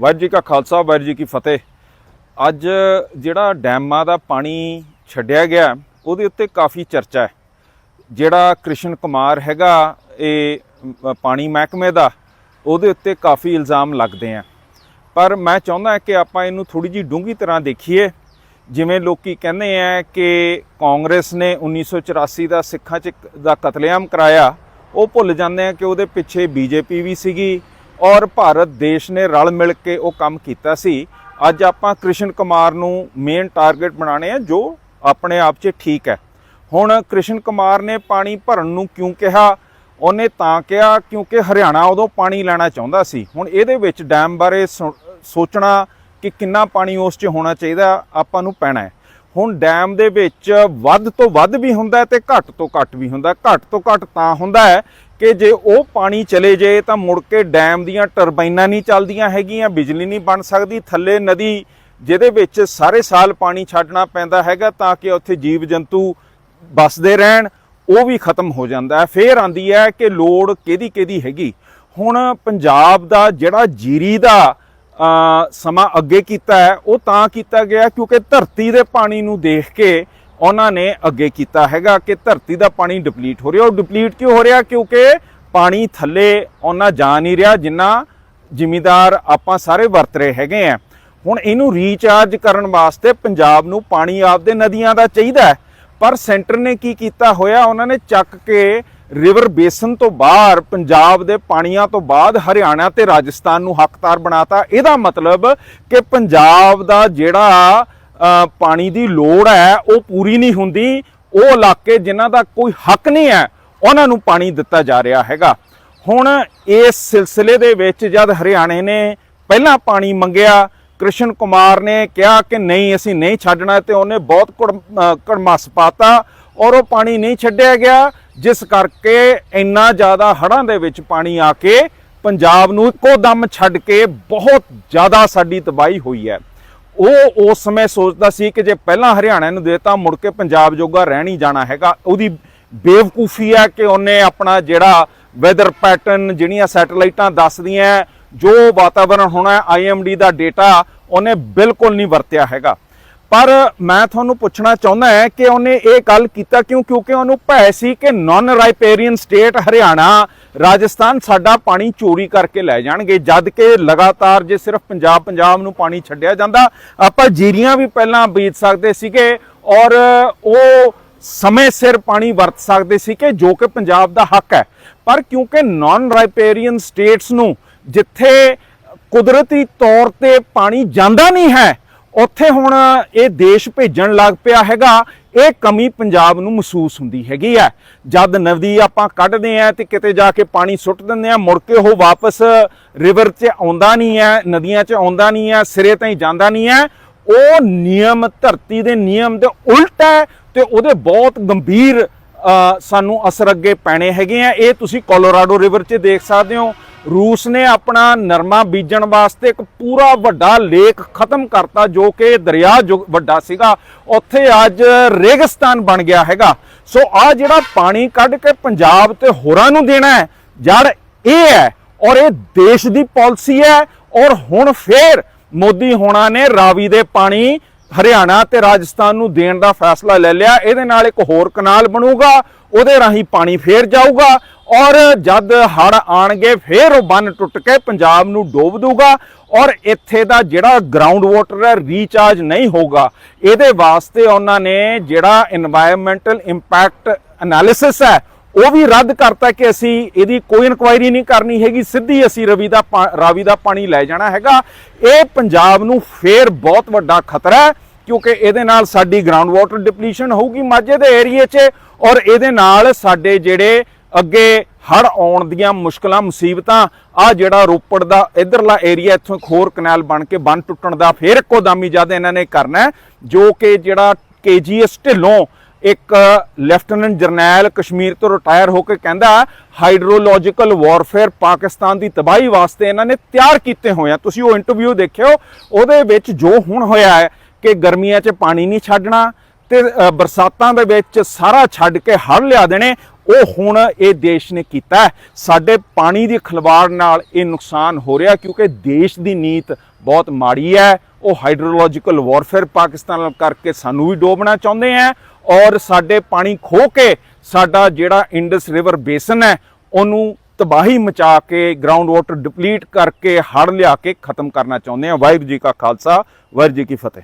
ਵਾਹਿਗੁਰੂ ਜੀ ਕਾ ਖਾਲਸਾ, ਵਾਹਿਗੁਰੂ ਜੀ ਕੀ ਫਤਿਹ। ਅੱਜ ਜਿਹੜਾ ਡੈਮਾਂ ਦਾ ਪਾਣੀ ਛੱਡਿਆ ਗਿਆ, ਉਹਦੇ ਉੱਤੇ ਕਾਫੀ ਚਰਚਾ ਹੈ। ਜਿਹੜਾ ਕ੍ਰਿਸ਼ਨ ਕੁਮਾਰ ਹੈਗਾ, ਇਹ ਪਾਣੀ ਮਹਿਕਮੇ ਦਾ, ਉਹਦੇ ਉੱਤੇ ਕਾਫੀ ਇਲਜ਼ਾਮ ਲੱਗਦੇ ਆ। ਪਰ ਮੈਂ ਚਾਹੁੰਦਾ ਕਿ ਆਪਾਂ ਇਹਨੂੰ ਥੋੜੀ ਜੀ ਡੂੰਘੀ ਤਰ੍ਹਾਂ ਦੇਖੀਏ। ਜਿਵੇਂ ਲੋਕੀ ਕਹਿੰਦੇ ਆ ਕਿ ਕਾਂਗਰਸ ਨੇ 1984 ਦਾ ਸਿੱਖਾਂ 'ਚ ਦਾ ਕਤਲੇਆਮ ਕਰਾਇਆ, ਉਹ ਭੁੱਲ ਜਾਂਦੇ ਆ ਕਿ ਉਹਦੇ ਪਿੱਛੇ ਬੀਜੇਪੀ ਵੀ ਸੀਗੀ ਔਰ ਭਾਰਤ ਦੇਸ਼ ਨੇ ਰਲ ਮਿਲ ਕੇ ਉਹ ਕੰਮ ਕੀਤਾ ਸੀ। ਅੱਜ ਆਪਾਂ ਕ੍ਰਿਸ਼ਨ ਕੁਮਾਰ ਨੂੰ ਮੇਨ ਟਾਰਗੇਟ ਬਣਾਣੇ ਆ, ਜੋ ਆਪਣੇ ਆਪ 'ਚ ਠੀਕ ਹੈ। ਹੁਣ ਕ੍ਰਿਸ਼ਨ ਕੁਮਾਰ ਨੇ ਪਾਣੀ ਭਰਨ ਨੂੰ ਕਿਉਂ ਕਿਹਾ? ਉਹਨੇ ਤਾਂ ਕਿਹਾ ਕਿਉਂਕਿ ਹਰਿਆਣਾ ਉਦੋਂ ਪਾਣੀ ਲੈਣਾ ਚਾਹੁੰਦਾ ਸੀ। ਹੁਣ ਇਹਦੇ ਵਿੱਚ ਡੈਮ ਬਾਰੇ ਸੋ- ਸੋਚਣਾ ਕਿ ਕਿੰਨਾ ਪਾਣੀ ਉਸ 'ਚ ਹੋਣਾ ਚਾਹੀਦਾ, ਆਪਾਂ ਨੂੰ ਪੈਣਾ ਹੈ। ਹੁਣ ਡੈਮ ਦੇ ਵਿੱਚ ਵੱਧ ਤੋਂ ਵੱਧ ਵੀ ਹੁੰਦਾ ਹੈ ਤੇ ਘੱਟ ਤੋਂ ਘੱਟ ਵੀ ਹੁੰਦਾ ਘੱਟ ਤੋਂ ਘੱਟ ਤਾਂ ਹੁੰਦਾ ਹੈ ਕਿ ਜੇ ਉਹ ਪਾਣੀ ਚਲੇ ਜੇ ਤਾਂ ਮੁੜ ਕੇ ਡੈਮ ਦੀਆਂ ਟਰਬਾਈਨਾਂ ਨਹੀਂ ਚੱਲਦੀਆਂ ਹੈਗੀਆਂ, ਬਿਜਲੀ ਨਹੀਂ ਬਣ ਸਕਦੀ, ਥੱਲੇ ਨਦੀ ਜਿਹਦੇ ਵਿੱਚ ਸਾਰੇ ਸਾਲ ਪਾਣੀ ਛੱਡਣਾ ਪੈਂਦਾ ਹੈਗਾ ਤਾਂ ਕਿ ਉੱਥੇ ਜੀਵ ਜੰਤੂ ਬਸਦੇ ਰਹਿਣ, ਉਹ ਵੀ ਖਤਮ ਹੋ ਜਾਂਦਾ ਹੈ। ਫੇਰ ਆਂਦੀ ਹੈ ਕਿ ਲੋੜ ਕਿਹਦੀ ਕਿਹਦੀ ਹੈਗੀ। ਹੁਣ ਪੰਜਾਬ ਦਾ ਜਿਹੜਾ ਜੀਰੀ ਦਾ ਸਮਾਂ ਅੱਗੇ ਕੀਤਾ ਹੈ, ਉਹ ਤਾਂ ਕੀਤਾ ਗਿਆ ਕਿਉਂਕਿ ਧਰਤੀ ਦੇ ਪਾਣੀ ਨੂੰ ਦੇਖ ਕੇ ਉਹਨਾਂ ਨੇ ਅੱਗੇ ਕੀਤਾ ਹੈਗਾ ਕਿ ਧਰਤੀ ਦਾ ਪਾਣੀ ਡਿਪਲੀਟ ਹੋ ਰਿਹਾ। ਉਹ ਡਿਪਲੀਟ ਕਿਉਂ ਹੋ ਰਿਹਾ? ਕਿਉਂਕਿ ਪਾਣੀ ਥੱਲੇ ਉਹਨਾਂ ਜਾ ਨਹੀਂ ਰਿਹਾ, ਜਿੰਨਾ ਜ਼ਿਮੀਦਾਰ ਆਪਾਂ ਸਾਰੇ ਵਰਤ ਰਹੇ ਹੈਗੇ ਆ। ਹੁਣ ਇਹਨੂੰ ਰੀਚਾਰਜ ਕਰਨ ਵਾਸਤੇ ਪੰਜਾਬ ਨੂੰ ਪਾਣੀ ਆਪਦੇ ਨਦੀਆਂ ਦਾ ਚਾਹੀਦਾ ਪਰ ਸੈਂਟਰ ਨੇ ਕੀ ਕੀਤਾ ਹੋਇਆ? ਉਹਨਾਂ ਨੇ ਚੱਕ ਕੇ ਰਿਵਰ ਬੇਸਨ ਤੋਂ ਬਾਹਰ, ਪੰਜਾਬ ਦੇ ਪਾਣੀਆਂ ਤੋਂ ਬਾਅਦ ਹਰਿਆਣਾ ਤੇ ਰਾਜਸਥਾਨ ਨੂੰ ਹੱਕਦਾਰ ਬਣਾਤਾ। ਇਹਦਾ ਮਤਲਬ ਕਿ ਪੰਜਾਬ ਦਾ ਜਿਹੜਾ ਪਾਣੀ ਦੀ ਲੋੜ ਹੈ ਉਹ ਪੂਰੀ ਨਹੀਂ ਹੁੰਦੀ। ਉਹ ਇਲਾਕੇ ਜਿਨ੍ਹਾਂ ਦਾ ਕੋਈ ਹੱਕ ਨਹੀਂ ਹੈ ਉਹਨਾਂ ਨੂੰ ਪਾਣੀ ਦਿੱਤਾ ਜਾ ਰਿਹਾ ਹੈਗਾ। ਹੁਣ ਇਸ ਸਿਲਸਿਲੇ ਦੇ ਵਿੱਚ ਜਦ ਹਰਿਆਣੇ ਨੇ ਪਹਿਲਾਂ ਪਾਣੀ ਮੰਗਿਆ ਕ੍ਰਿਸ਼ਨ ਕੁਮਾਰ ਨੇ ਕਿਹਾ ਕਿ ਨਹੀਂ ਅਸੀਂ ਨਹੀਂ ਛੱਡਣਾ ਤੇ ਉਹਨੇ ਬਹੁਤ ਕੁੜ- ਅ, ਪਾਤਾ ਔਰ ਉਹ ਪਾਣੀ ਨਹੀਂ ਛੱਡਿਆ ਗਿਆ। ਜਿਸ ਕਰਕੇ ਇੰਨਾ ਜ਼ਿਆਦਾ ਹੜ੍ਹਾਂ ਦੇ ਵਿੱਚ ਪਾਣੀ ਆ ਕੇ ਪੰਜਾਬ ਨੂੰ ਇੱਕੋ ਦਮ ਛੱਡ ਕੇ ਬਹੁਤ ਜ਼ਿਆਦਾ ਸਾਡੀ ਤਬਾਹੀ ਹੋਈ ਹੈ। ਉਹ ਉਸ ਸਮੇਂ ਸੋਚਦਾ ਸੀ ਕਿ ਜੇ ਪਹਿਲਾਂ ਹਰਿਆਣਾ ਨੂੰ ਦੇਤਾ, ਮੁੜ ਕੇ ਪੰਜਾਬ ਜੋਗਾ ਰਹਿ ਨਹੀਂ ਜਾਣਾ ਹੈਗਾ। ਉਹਦੀ ਬੇਵਕੂਫੀ ਹੈ ਕਿ ਉਹਨੇ ਆਪਣਾ ਜਿਹੜਾ ਵੈਦਰ ਪੈਟਰਨ ਜਿਹੜੀਆਂ ਸੈਟਲਾਈਟਾਂ ਦੱਸਦੀਆਂ, ਜੋ ਵਾਤਾਵਰਣ ਹੋਣਾ ਆਈਐਮਡੀ ਦਾ ਡੇਟਾ ਉਹਨੇ ਬਿਲਕੁਲ ਨਹੀਂ ਵਰਤਿਆ ਹੈਗਾ। ਪਰ ਮੈਂ ਤੁਹਾਨੂੰ ਪੁੱਛਣਾ ਚਾਹੁੰਦਾ ਹਾਂ ਕਿ ਉਹਨੇ ਇਹ ਗੱਲ ਕੀਤਾ ਕਿਉਂ? ਕਿਉਂਕਿ ਉਹਨੂੰ ਭੈ ਸੀ ਕਿ non riparian state Haryana, Rajasthan ਸਾਡਾ ਪਾਣੀ ਚੋਰੀ ਕਰਕੇ ਲੈ ਜਾਣਗੇ, ਜਦ ਕਿ ਲਗਾਤਾਰ ਜੇ ਸਿਰਫ ਪੰਜਾਬ ਪੰਜਾਬ ਨੂੰ ਪਾਣੀ ਛੱਡਿਆ ਜਾਂਦਾ, ਆਪਾਂ ਜੀਰੀਆਂ ਵੀ ਪਹਿਲਾਂ ਬੀਜ ਸਕਦੇ ਸੀਗੇ ਔਰ ਉਹ ਸਮੇਂ ਸਿਰ ਪਾਣੀ ਵਰਤ ਸਕਦੇ ਸੀ ਕਿ ਜੋ ਕਿ ਪੰਜਾਬ ਦਾ ਹੱਕ ਹੈ। ਪਰ ਕਿਉਂਕਿ ਨਾਨ ਰਾਈਪੇਰੀਅਨ ਸਟੇਟਸ ਨੂੰ ਜਿੱਥੇ ਕੁਦਰਤੀ ਤੌਰ ਤੇ ਪਾਣੀ ਜਾਂਦਾ ਨਹੀਂ ਹੈ ਉੱਥੇ ਹੁਣ ਇਹ ਦੇਸ਼ ਭੇਜਣ ਲੱਗ ਪਿਆ ਹੈਗਾ, ਇਹ ਕਮੀ ਪੰਜਾਬ ਨੂੰ ਮਹਿਸੂਸ ਹੁੰਦੀ ਹੈਗੀ ਹੈ ਜਦ ਨਦੀ ਆਪਾਂ ਕੱਢਦੇ ਆ ਤੇ ਕਿਤੇ ਜਾ ਕੇ ਪਾਣੀ ਸੁੱਟ ਦਿੰਦੇ ਆ, ਮੁੜ ਕੇ ਉਹ ਵਾਪਸ ਰਿਵਰ 'ਚ ਆਉਂਦਾ ਨਹੀਂ ਹੈ ਨਦੀਆਂ 'ਚ ਆਉਂਦਾ ਨਹੀਂ ਹੈ ਸਿਰੇ ਤਾਈਂ ਜਾਂਦਾ ਨਹੀਂ ਹੈ ਉਹ ਨਿਯਮ, ਧਰਤੀ ਦੇ ਨਿਯਮ ਦੇ ਉਲਟ ਹੈ ਤੇ ਉਹਦੇ ਬਹੁਤ ਗੰਭੀਰ ਸਾਨੂੰ ਅਸਰ ਅੱਗੇ ਪੈਣੇ ਹੈਗੇ ਆ। ਇਹ ਤੁਸੀਂ ਕੋਲੋਰਾਡੋ ਰਿਵਰ 'ਚ ਦੇਖ ਸਕਦੇ ਹੋ। ਰੂਸ ਨੇ ਆਪਣਾ ਨਰਮਾ ਬੀਜਣ ਵਾਸਤੇ ਇੱਕ ਪੂਰਾ ਵੱਡਾ ਲੇਕ ਖਤਮ ਕਰਤਾ ਜੋ ਕਿ ਦਰਿਆ ਜੋ ਵੱਡਾ ਸੀਗਾ, ਉੱਥੇ ਅੱਜ ਰੇਗਿਸਤਾਨ ਬਣ ਗਿਆ ਹੈਗਾ। ਸੋ ਆ ਜਿਹੜਾ ਪਾਣੀ ਕੱਢ ਕੇ ਪੰਜਾਬ ਤੇ ਹੋਰਾਂ ਨੂੰ ਦੇਣਾ ਹੈ, ਜੜ ਇਹ ਹੈ, ਔਰ ਇਹ ਦੇਸ਼ ਦੀ ਪਾਲਿਸੀ ਹੈ, ਔਰ ਹੁਣ ਫੇਰ ਮੋਦੀ ਹੋਣਾ ਨੇ ਰਾਵੀ ਦੇ ਪਾਣੀ ਹਰਿਆਣਾ ਤੇ ਰਾਜਸਥਾਨ ਨੂੰ ਦੇਣ ਦਾ ਫੈਸਲਾ ਲੈ ਲਿਆ। ਇਹਦੇ ਨਾਲ ਇੱਕ ਹੋਰ ਕਨਾਲ ਬਣੂਗਾ, ਉਹਦੇ ਰਾਹੀਂ ਪਾਣੀ ਫੇਰ ਜਾਊਗਾ ਔਰ ਜਦ ਹੜ ਆਣਗੇ, ਫੇਰ ਉਹ ਬੰਨ ਟੁੱਟ ਕੇ ਪੰਜਾਬ ਨੂੰ ਡੋਬ ਦੂਗਾ ਔਰ ਇੱਥੇ ਦਾ ਜਿਹੜਾ ਗਰਾਊਂਡ ਵਾਟਰ ਹੈ ਰੀਚਾਰਜ ਨਹੀਂ ਹੋਊਗਾ। ਇਹਦੇ ਵਾਸਤੇ ਉਹਨਾਂ ਨੇ ਜਿਹੜਾ এনवायरमेंटल ਇੰਪੈਕਟ ਐਨਾਲਿਸਿਸ ਹੈ ਉਹ ਵੀ ਰੱਦ ਕਰਤਾ ਕਿ ਅਸੀਂ ਇਹਦੀ ਕੋਈ ਇਨਕੁਆਇਰੀ ਨਹੀਂ ਕਰਨੀ ਹੈਗੀ, ਸਿੱਧੀ ਅਸੀਂ ਰਵੀ ਦਾ ਪਾ- ਰਾਵੀ ਦਾ ਪਾਣੀ ਲੈ ਜਾਣਾ ਹੈਗਾ। ਇਹ ਪੰਜਾਬ ਨੂੰ ਫੇਰ ਬਹੁਤ ਵੱਡਾ ਖਤਰਾ ਹੈ, ਕਿਉਂਕਿ ਇਹਦੇ ਨਾਲ ਸਾਡੀ ਗਰਾਊਂਡ ਵਾਟਰ ਡਿਪਲੀਸ਼ਨ ਹੋਊਗੀ ਮਾਝੇ ਦੇ ਏਰੀਏ 'ਚ ਔਰ ਇਹਦੇ ਨਾਲ ਸਾਡੇ ਜਿਹੜੇ ਅੱਗੇ ਹੜ ਆਉਣ ਦੀਆਂ ਮੁਸ਼ਕਲਾਂ, ਮੁਸੀਬਤਾਂ, ਆ ਜਿਹੜਾ ਰੋਪੜ ਦਾ ਇਧਰਲਾ ਏਰੀਆ ਇੱਥੋਂ ਇੱਕ ਹੋਰ ਕਨਾਲ ਬਣ ਕੇ ਬੰਨ ਟੁੱਟਣ ਦਾ ਫੇਰ ਇੱਕੋ ਦਮ ਹੀ ਜਦ ਇਹਨਾਂ ਨੇ ਕਰਨਾ ਜੋ ਕਿ ਜਿਹੜਾ ਕੇਜੀਐਸ ਢਿੱਲੋਂ ਇੱਕ ਲੈਫਟੀਨੈਂਟ ਜਰਨੈਲ ਕਸ਼ਮੀਰ ਤੋਂ ਰਿਟਾਇਰ ਹੋ ਕੇ ਕਹਿੰਦਾ, ਹਾਈਡਰੋਲੋਜੀਕਲ ਵਾਰਫੇਅਰ ਪਾਕਿਸਤਾਨ ਦੀ ਤਬਾਹੀ ਵਾਸਤੇ ਇਹਨਾਂ ਨੇ ਤਿਆਰ ਕੀਤੇ ਹੋਏ ਆ। ਤੁਸੀਂ ਉਹ ਇੰਟਰਵਿਊ ਦੇਖਿਓ, ਉਹਦੇ ਵਿੱਚ ਜੋ ਹੁਣ ਹੋਇਆ ਹੈ ਕਿ ਗਰਮੀਆਂ 'ਚ ਪਾਣੀ ਨਹੀਂ ਛੱਡਣਾ ਤੇ ਬਰਸਾਤਾਂ ਦੇ ਵਿੱਚ ਸਾਰਾ ਛੱਡ ਕੇ ਹੜ੍ਹ ਲਿਆ ਦੇਣੇ, ਉਹ ਹੁਣ ਇਹ ਦੇਸ਼ ਨੇ ਕੀਤਾ ਸਾਡੇ ਪਾਣੀ ਦੀ ਖਲਵਾੜ ਨਾਲ ਇਹ ਨੁਕਸਾਨ ਹੋ ਰਿਹਾ ਕਿਉਂਕਿ ਦੇਸ਼ ਦੀ ਨੀਤ ਬਹੁਤ ਮਾੜੀ ਹੈ। ਉਹ ਹਾਈਡਰੋਲੋਜੀਕਲ ਵਾਰਫੇਅਰ ਪਾਕਿਸਤਾਨ ਨਾਲ ਕਰਕੇ ਸਾਨੂੰ ਵੀ ਡੋਬਣਾ ਚਾਹੁੰਦੇ ਆ। ਔਰ ਸਾਡੇ ਪਾਣੀ ਖੋ ਕੇ ਸਾਡਾ ਜਿਹੜਾ ਇੰਡਸ ਰਿਵਰ ਬੇਸਨ ਹੈ, ਉਹਨੂੰ ਤਬਾਹੀ ਮਚਾ ਕੇ ਗਰਾਊਂਡ ਵਾਟਰ ਡਿਪਲੀਟ ਕਰਕੇ ਹੜ ਲਿਆ ਕੇ ਖਤਮ ਕਰਨਾ ਚਾਹੁੰਦੇ ਆ ਵਾਹਿਗੁਰੂ ਜੀ ਕਾ ਖਾਲਸਾ, ਵਾਹਿਗੁਰੂ ਜੀ ਕੀ ਫਤਿਹ।